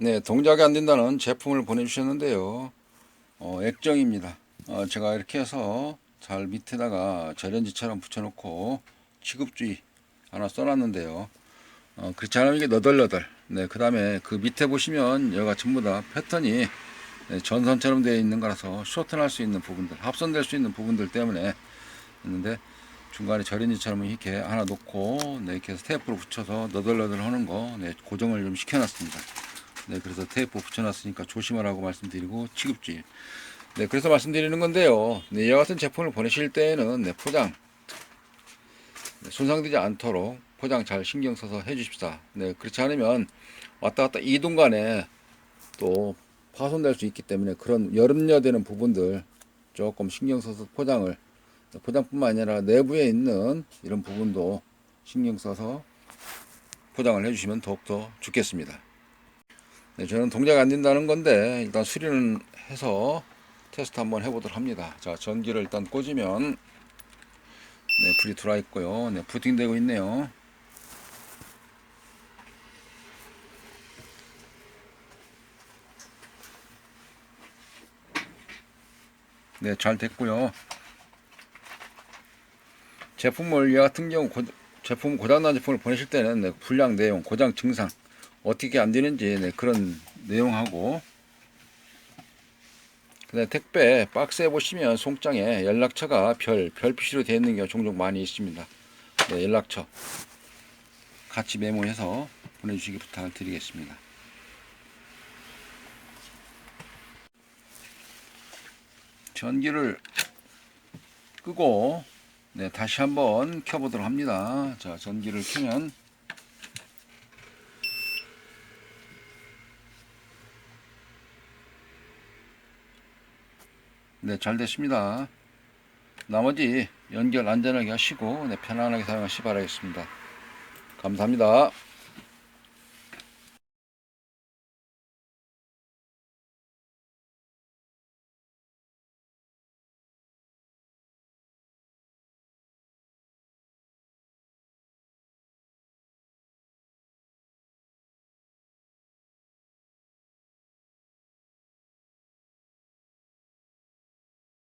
네, 동작이 안 된다는 제품을 보내주셨는데요. 어, 액정입니다. 어, 제가 이렇게 해서 잘 밑에다가 절연지처럼 붙여놓고 취급주의 하나 써놨는데요. 어, 그렇지 않으면 이게 너덜너덜. 네, 그 다음에 그 밑에 보시면 여기가 전부 다 패턴이 네, 전선처럼 되어 있는 거라서 쇼트날 수 있는 부분들, 합선될 수 있는 부분들 때문에 있는데 중간에 절연지처럼 이렇게 하나 놓고 네, 이렇게 해서 테이프로 붙여서 너덜너덜 하는 거 네, 고정을 좀 시켜놨습니다. 네, 그래서 테이프 붙여놨으니까 조심하라고 말씀드리고 취급주의. 네, 그래서 말씀드리는 건데요. 네, 이와 같은 제품을 보내실 때에는 네, 포장 네, 손상되지 않도록 포장 잘 신경 써서 해주십사. 네, 그렇지 않으면 왔다 갔다 이동 간에 또 파손될 수 있기 때문에 그런 여름여되는 부분들 조금 신경 써서 포장을 네, 포장뿐만 아니라 내부에 있는 이런 부분도 신경 써서 포장을 해주시면 더욱더 좋겠습니다. 네, 저는 동작이 안 된다는 건데 일단 수리는 해서 테스트 한번 해보도록 합니다. 자, 전기를 일단 꽂으면 네, 불이 들어와 있고요. 네, 부팅되고 있네요. 네, 잘 됐고요. 제품을 이 같은 경우 고, 제품 고장난 제품을 보내실 때는 네, 불량 내용, 고장 증상 어떻게 안 되는지 네, 그런 내용하고 그다음 택배 박스에 보시면 송장에 연락처가 별, 별 표시로 되어 있는 경우 종종 많이 있습니다. 네, 연락처 같이 메모해서 보내주시기 부탁을 드리겠습니다. 전기를 끄고 네, 다시 한번 켜보도록 합니다. 자, 전기를 켜면 네, 잘 됐습니다. 나머지 연결 안전하게 하시고 네, 편안하게 사용하시 기 바라겠습니다. 감사합니다.